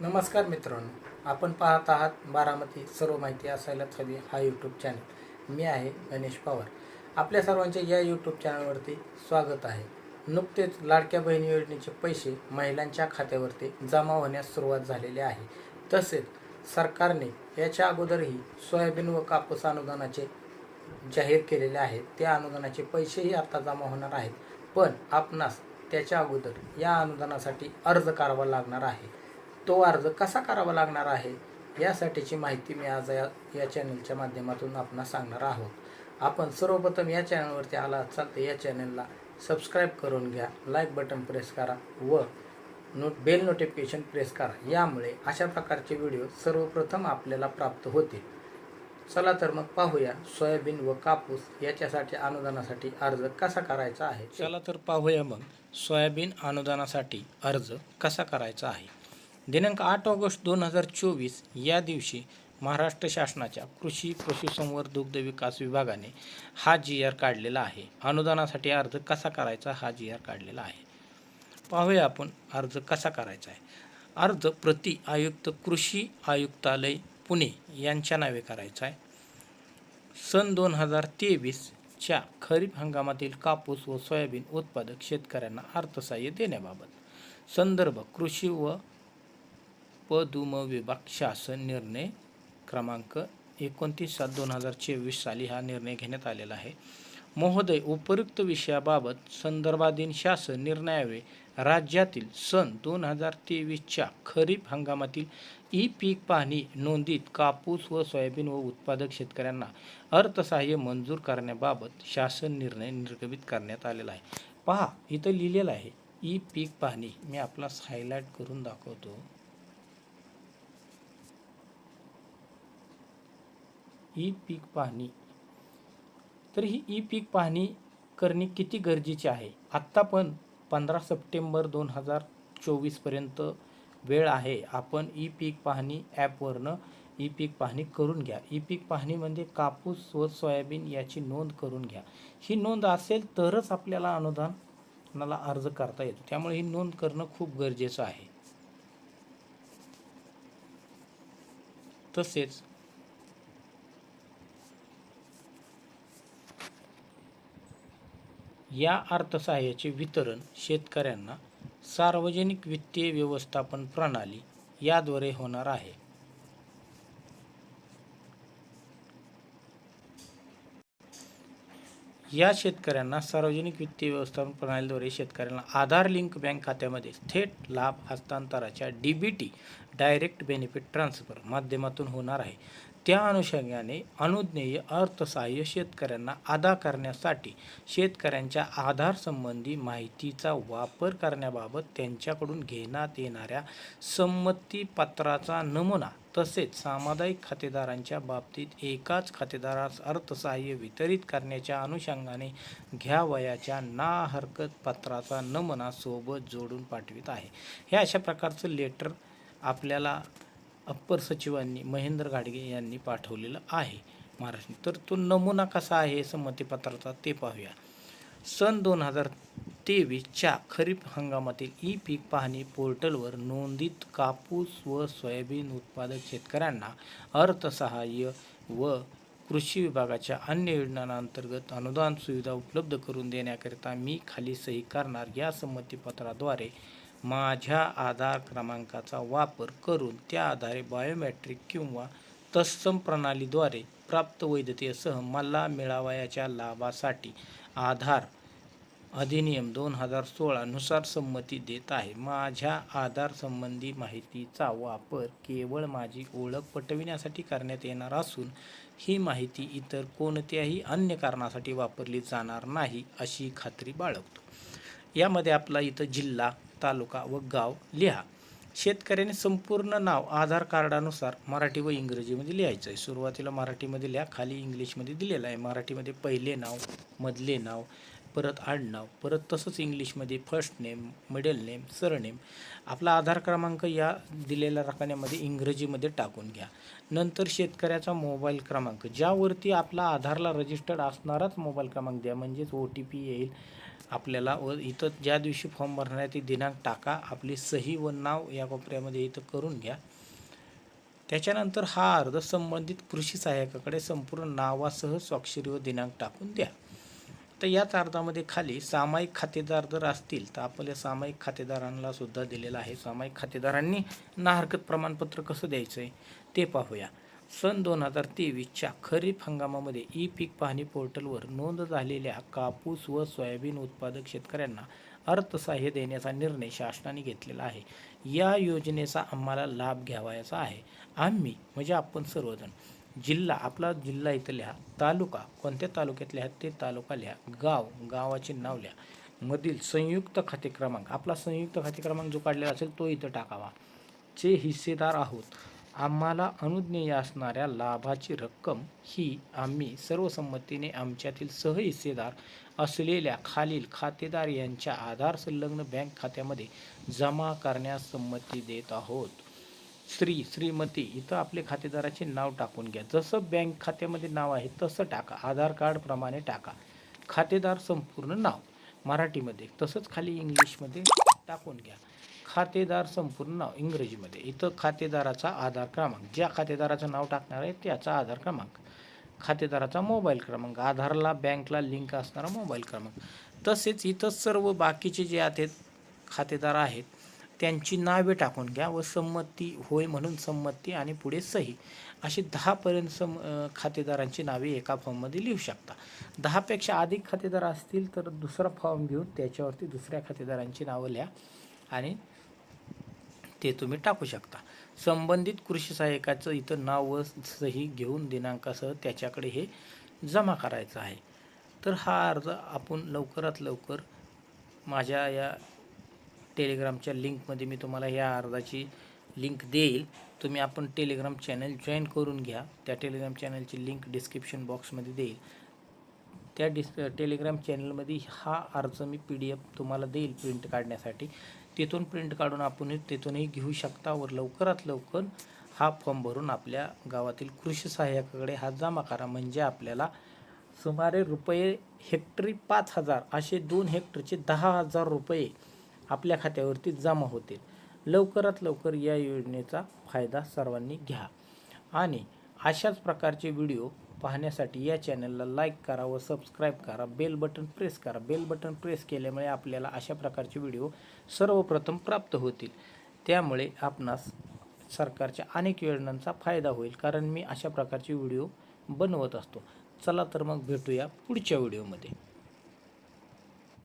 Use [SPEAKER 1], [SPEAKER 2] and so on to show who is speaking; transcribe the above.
[SPEAKER 1] नमस्कार मित्रांनो आपण पाहत आहात बारामती सर्व माहिती असायलाच हवी हा यूट्यूब चॅनल मी आहे गणेश पवार. आपल्या सर्वांचे या यूट्यूब चॅनलवरती स्वागत आहे. नुकतेच लाडक्या बहिणी योजनेचे पैसे महिलांच्या खात्यावरती जमा होण्यास सुरुवात झालेली आहे. तसेच सरकारने याच्या अगोदरही सोयाबीन व कापूस अनुदानाचे जाहीर केलेले आहेत. त्या अनुदानाचे पैसेही आता जमा होणार आहेत. पण आपणास त्याच्या अगोदर या अनुदानासाठी अर्ज करावा लागणार आहे. तो अर्ज कसा करावा लागणार आहे यासाठीची माहिती मी आज या या चॅनलच्या माध्यमातून आपणास सांगणार आहोत. आपण सर्वप्रथम या चॅनलवरती आला असाल तर या चॅनलला सबस्क्राईब करून घ्या लाईक बटन प्रेस करा व नोट बेल नोटिफिकेशन प्रेस करा. यामुळे अशा प्रकारचे व्हिडिओ सर्वप्रथम आपल्याला प्राप्त होतील. चला तर मग पाहूया सोयाबीन व कापूस याच्यासाठी अनुदानासाठी अर्ज कसा करायचा आहे? चला तर पाहूया मग सोयाबीन अनुदानासाठी अर्ज कसा करायचा आहे? दिनांक आठ ऑगस्ट दोन हजार चोवीस या दिवशी महाराष्ट्र शासनाच्या कृषी पशुसंवर्धन दुग्ध विकास विभागाने हा जी आर काढलेला आहे. अनुदानासाठी अर्ज कसा करायचा हा जी आर काढलेला आहे. पाहूया आपण अर्ज कसा करायचा आहे. अर्ज प्रति आयुक्त कृषी आयुक्तालय पुणे यांच्या नावे करायचा आहे. सन दोन हजार तेवीसच्या खरीप हंगामातील कापूस व सोयाबीन उत्पादक शेतकऱ्यांना अर्थसहाय्य देण्याबाबत संदर्भ कृषी व पदुम विभाग शासन निर्णय क्रमांक एकोणतीस सात दोन हजार चोवीस साली हा निर्णय घेण्यात आलेला आहे. महोदय उपयुक्त विषयाबाबत संदर्भाधीन शासन निर्णयावे. राज्यातील सन दोन हजार तेवीसच्या खरीप हंगामातील ई पीक पाहणी नोंदीत कापूस व सोयाबीन व उत्पादक शेतकऱ्यांना अर्थसहाय्य मंजूर करण्याबाबत शासन निर्णय निर्गमित करण्यात आलेला आहे. पहा इथं लिहिलेलं आहे ई पीक पाहणी. मी आपला हायलाईट करून दाखवतो. ई पीक पाहणी. तर ही ई पीक पाहणी करणे किती गरजेचे आहे? आत्ता पण पंधरा सप्टेंबर दोन हजार चोवीसपर्यंत वेळ आहे. आपण ई पीक पाहणी ॲपवरनं ई पीक पाहणी करून घ्या. ई पीक पाहणी म्हणजे कापूस व सोयाबीन याची नोंद करून घ्या. ही नोंद असेल तरच आपल्याला अनुदानाला अर्ज करता येतो. त्यामुळे ही नोंद करणं खूप गरजेचं आहे. तसेच या अर्थसहाय्याचे वितरण शेतकऱ्यांना सार्वजनिक वित्तीय व्यवस्थापन प्रणाली याद्वारे होणार आहे. या शेतकऱ्यांना सार्वजनिक वित्तीय व्यवस्थापन प्रणालीद्वारे शेतकऱ्यांना आधार लिंक बँक खात्यामध्ये थेट लाभ हस्तांतराच्या D B T direct benefit transfer माध्यमातून होणार आहे. त्या अनुषंगाने अनुज्ञेय अर्थसहाय्य शेतकऱ्यांना अदा करण्यासाठी शेतकऱ्यांच्या आधारसंबंधी माहितीचा वापर करण्याबाबत त्यांच्याकडून घेण्यात येणाऱ्या संमतीपत्राचा नमुना तसेच सामुदायिक खातेदारांच्या बाबतीत एकाच खातेदारास अर्थसहाय्य वितरित करण्याच्या अनुषंगाने घ्यावयाच्या ना हरकत पत्राचा नमुना सोबत जोडून पाठवित आहे. हे अशा प्रकारचं लेटर आपल्याला अप्पर सचिवांनी महेंद्र घाडगे यांनी पाठवलेलं आहे महाराष्ट्र. तर तो नमुना कसा आहे संमतीपत्राचा ते पाहूया. सन दोन हजार तेवीसच्या खरीप हंगामातील ई पीक पाहणी पोर्टलवर नोंदित कापूस व सोयाबीन उत्पादक शेतकऱ्यांना अर्थसहाय्य व कृषी विभागाच्या अन्य योजनांअंतर्गत अनुदान सुविधा उपलब्ध करून देण्याकरिता मी खाली सही करणार या संमतीपत्राद्वारे माझ्या आधार क्रमांकाचा वापर करून त्या आधारे बायोमॅट्रिक किंवा तत्सम प्रणालीद्वारे प्राप्त वैधतेसह मला मिळावयाच्या लाभासाठी आधार अधिनियम दोन हजार सोळानुसार संमती देत आहे. माझ्या आधार संबंधी माहितीचा वापर केवळ माझी ओळख पटविण्यासाठी करण्यात येणार असून ही माहिती इतर कोणत्याही अन्य कारणासाठी वापरली जाणार नाही अशी खात्री बाळगतो. यामध्ये आपला इथं जिल्हा तालुका व गाव लिहा. शेतकऱ्याने संपूर्ण नाव आधार कार्डानुसार मराठी व इंग्रजीमध्ये लिहायचं आहे सुरुवातीला मराठीमध्ये लिहा खाली इंग्लिशमध्ये दिलेलं आहे. मराठीमध्ये पहिले नाव मधले नाव परत आडनाव परत तसंच इंग्लिशमध्ये first name middle name surname आपला आधार क्रमांक या दिलेल्या रकान्यामध्ये इंग्रजीमध्ये टाकून घ्या. नंतर शेतकऱ्याचा मोबाईल क्रमांक. ज्यावरती आपला आधारला रजिस्टर्ड असणाराच मोबाईल क्रमांक द्या. म्हणजेच ओ टी पी येईल. आपल्याला व इथं ज्या दिवशी फॉर्म भरणार आहे ती दिनांक टाका आपली सही व नाव या कोपऱ्यामध्ये इथं करून घ्या. त्याच्यानंतर हा अर्ज संबंधित कृषी सहाय्यकाकडे संपूर्ण नावासह स्वाक्षरी व दिनांक टाकून द्या. तर याच अर्जामध्ये खाली सामायिक खातेदार जर असतील तर आपल्या सामायिक खातेदारांना सुद्धा दिलेलं आहे. सामायिक खातेदारांनी ना हरकत प्रमाणपत्र कसं द्यायचं आहे ते पाहूया. सन दोन हजार तेवीसच्या खरीप हंगामामध्ये ई पीक पाहणी पोर्टलवर नोंद झालेल्या कापूस व सोयाबीन उत्पादक शेतकऱ्यांना अर्थसहाय्य देण्याचा निर्णय शासनाने घेतलेला आहे. या योजनेचा आम्हाला लाभ घ्यावायचा आहे. आम्ही म्हणजे आपण सर्वजण जिल्हा आपला जिल्हा इथं लिहा तालुका कोणत्या तालुक्यात लिहा ते तालुका लिहा. गाव गावाचे नाव लिहा. मधील संयुक्त खाते क्रमांक आपला संयुक्त खाते क्रमांक जो काढलेला असेल तो इथं टाकावा. चे हिस्सेदार आहोत. आम्हाला अनुज्ञेय असणाऱ्या लाभाची रक्कम ही आम्ही सर्वसंमतीने आमच्यातील सहहिस्सेदार असलेल्या खालील खातेदार यांच्या आधार संलग्न बँक खात्यामध्ये जमा करण्यास संमती देत आहोत. श्री श्रीमती इथं आपले खातेदाराचे नाव टाकून घ्या. जसं बँक खात्यामध्ये नाव आहे तसं टाका. आधार कार्डप्रमाणे टाका. खातेदार संपूर्ण नाव. मराठीमध्ये. तसंच खाली इंग्लिशमध्ये टाकून घ्या. खातेदार संपूर्ण नाव इंग्रजीमध्ये. इथं खातेदाराचा आधार क्रमांक. ज्या खातेदाराचं नाव टाकणार आहे त्याचा आधार क्रमांक. खातेदाराचा मोबाईल क्रमांक. आधारला बँकला लिंक असणारा मोबाईल क्रमांक. तसेच इथं सर्व बाकीचे जे आहेत खातेदार आहेत त्यांची नावे टाकून घ्या व संमती होय म्हणून संमती आणि पुढे सही अशी दहापर्यंत सम खातेदारांची नावे एका फॉर्ममध्ये लिहू शकता. दहापेक्षा अधिक खातेदार असतील तर दुसरा फॉर्म घेऊन त्याच्यावरती दुसऱ्या खातेदारांची नावं लिहा आणि ते तुम्ही टाकू शकता. संबंधित कृषी सहाय्यकाचं इथं नाव व सही घेऊन दिनांकासह त्याच्याकडे हे जमा करायचं आहे. तर हा अर्ज आपण लवकरात लवकर माझ्या या टेलिग्रामच्या लिंकमध्ये मी तुम्हाला या अर्जाची लिंक देईल. तुम्ही आपण टेलिग्राम चॅनल जॉईन करून घ्या. त्या टेलिग्राम चॅनलची लिंक डिस्क्रिप्शन बॉक्समध्ये देईल. त्या डिस टेलिग्राम चॅनलमध्ये हा अर्ज मी पी डी एफ तुम्हाला देईल प्रिंट काढण्यासाठी. तिथून प्रिंट काढून आपण तिथूनही घेऊ शकता व लवकरात लवकर हा फॉर्म भरून आपल्या गावातील कृषी सहाय्यकाकडे हा जमा करा. म्हणजे आपल्याला सुमारे रुपये हेक्टरी पाच हजार असे दोन हेक्टरचे दहा हजार रुपये आपल्या खात्यावरती जमा होतील. लवकरात लवकर या योजनेचा फायदा सर्वांनी घ्या. आणि अशाच प्रकारचे व्हिडिओ पाहण्यासाठी या चॅनलला लाईक करा व सबस्क्राईब करा. बेल बटन प्रेस करा. बेल बटन प्रेस केल्यामुळे आपल्याला अशा प्रकारचे व्हिडिओ सर्वप्रथम प्राप्त होतील. त्यामुळे आपणास सरकारच्या अनेक योजनांचा फायदा होईल. कारण मी अशा प्रकारचे व्हिडिओ बनवत असतो. चला तर मग भेटूया पुढच्या व्हिडिओमध्ये.